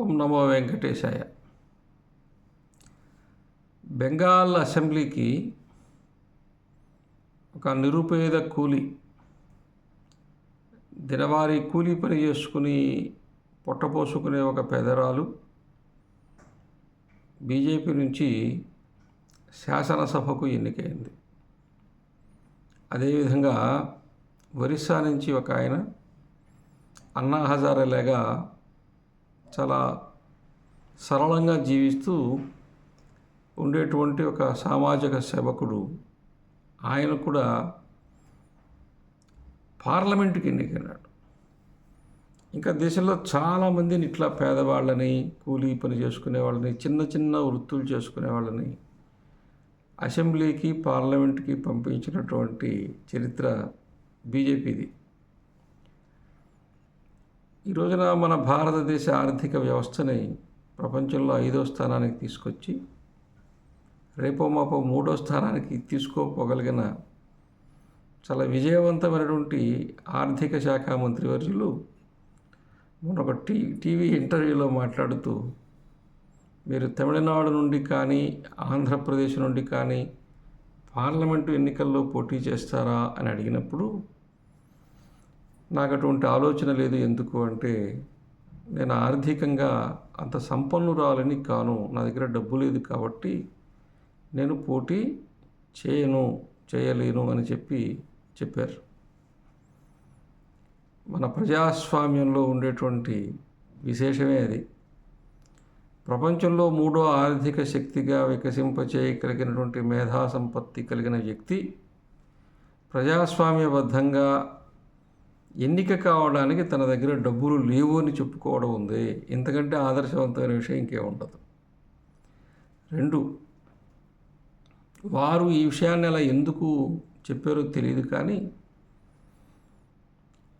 ఓం నమో వెంకటేశాయ. బెంగాల్ అసెంబ్లీకి ఒక నిరుపేద కూలి దినవారీ కూలీ పని చేసుకుని పొట్టపోసుకునే ఒక పెదరాలు బీజేపీ నుంచి శాసనసభకు ఎన్నికైంది. అదేవిధంగా ఒరిస్సా నుంచి ఒక ఆయన అన్నా హజారేలాగా చాలా సరళంగా జీవిస్తూ ఉండేటువంటి ఒక సామాజిక సేవకుడు. ఆయన కూడా పార్లమెంటుకి ఎన్నికైనాడు. ఇంకా దేశంలో చాలామందిని ఇట్లా పేదవాళ్ళని కూలీ పని చేసుకునే వాళ్ళని చిన్న చిన్న వృత్తులు చేసుకునే వాళ్ళని అసెంబ్లీకి పార్లమెంట్కి పంపించినటువంటి చరిత్ర బీజేపీది. ఈ రోజున మన భారతదేశ ఆర్థిక వ్యవస్థని ప్రపంచంలో ఐదో స్థానానికి తీసుకొచ్చి రేపో మాపో మూడో స్థానానికి తీసుకోపోగలిగిన చాలా విజయవంతమైనటువంటి ఆర్థిక శాఖ మంత్రివర్యులు మొన్న ఒక టీ టీవీ ఇంటర్వ్యూలో మాట్లాడుతూ మీరు తమిళనాడు నుండి కానీ ఆంధ్రప్రదేశ్ నుండి కానీ పార్లమెంటు ఎన్నికల్లో పోటీ చేస్తారా అని అడిగినప్పుడు నాకు అటువంటి ఆలోచన లేదు ఎందుకు అంటే నేను ఆర్థికంగా అంత సంపన్నురాలని కాను. నా దగ్గర డబ్బు లేదు కాబట్టి నేను పోటీ చేయను చేయలేను అని చెప్పి చెప్పారు. మన ప్రజాస్వామ్యంలో ఉండేటువంటి విశేషమే అది. ప్రపంచంలో మూడో ఆర్థిక శక్తిగా వికసింపచేయగలిగినటువంటి మేధా సంపత్తి కలిగిన వ్యక్తి ప్రజాస్వామ్యబద్ధంగా ఎన్నిక కావడానికి తన దగ్గర డబ్బులు లేవు అని చెప్పుకోవడం ఉంది. ఇంతకంటే ఆదర్శవంతమైన విషయం ఇంకే ఉండదు రెండు వారు ఈ విషయాన్ని అలా ఎందుకు చెప్పారో తెలియదు కానీ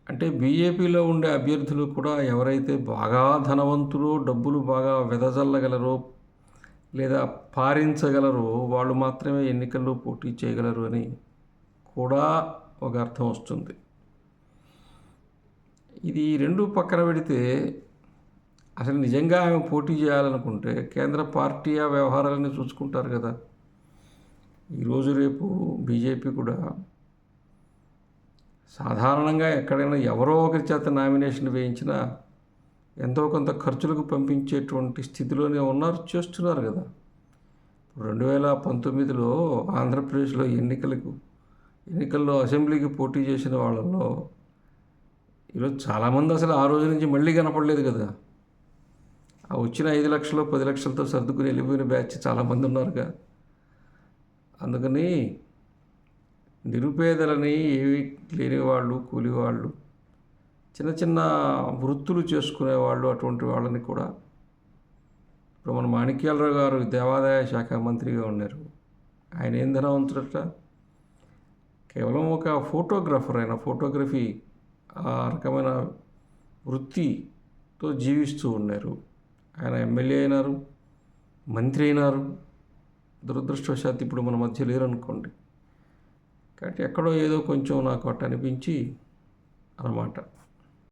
అంటే బీజేపీలో ఉండే అభ్యర్థులు కూడా ఎవరైతే బాగా ధనవంతులో డబ్బులు బాగా వెదజల్లగలరో లేదా పారించగలరో వాళ్ళు మాత్రమే ఎన్నికల్లో పోటీ చేయగలరు అని కూడా ఒక అర్థం వస్తుంది. ఇది రెండు పక్కన పెడితే అసలు నిజంగా ఆమె పోటీ చేయాలనుకుంటే కేంద్ర పార్టీ ఆ వ్యవహారాలని చూసుకుంటారు కదా. ఈరోజు రేపు బీజేపీ కూడా సాధారణంగా ఎక్కడైనా ఎవరో ఒకరి చేత నామినేషన్ వేయించినా ఎంతో కొంత ఖర్చులకు పంపించేటువంటి స్థితిలోనే ఉన్నారు చేస్తున్నారు కదా. రెండు వేల పంతొమ్మిదిలో ఆంధ్రప్రదేశ్లో ఎన్నికలకు ఎన్నికల్లో అసెంబ్లీకి పోటీ చేసిన వాళ్ళల్లో ఈరోజు చాలామంది అసలు ఆ రోజు నుంచి మళ్ళీ కనపడలేదు కదా. ఆ వచ్చిన ఐదు లక్షలు పది లక్షలతో సర్దుకుని వెళ్ళిపోయిన బ్యాచ్ చాలామంది ఉన్నారుగా. అందుకని నిరుపేదలని ఏవి లేని వాళ్ళు కూలి వాళ్ళు చిన్న చిన్న వృత్తులు చేసుకునే వాళ్ళు అటువంటి వాళ్ళని కూడా ఇప్పుడు మన మాణిక్యాలరావు గారు దేవాదాయ శాఖ మంత్రిగా ఉన్నారు. ఆయన ఏం ధనవంతుడట? కేవలం ఒక ఫోటోగ్రాఫర్ ఆయన ఫోటోగ్రఫీ ఆ రకమైన వృత్తితో జీవిస్తూ ఉన్నారు. ఆయన ఎమ్మెల్యే అయినారు మంత్రి అయినారు. దురదృష్టవశాత్తు ఇప్పుడు మన మధ్య లేరు అనుకోండి కాబట్టి ఎక్కడో ఏదో కొంచెం నాకు అట్ట అనిపించి అన్నమాట.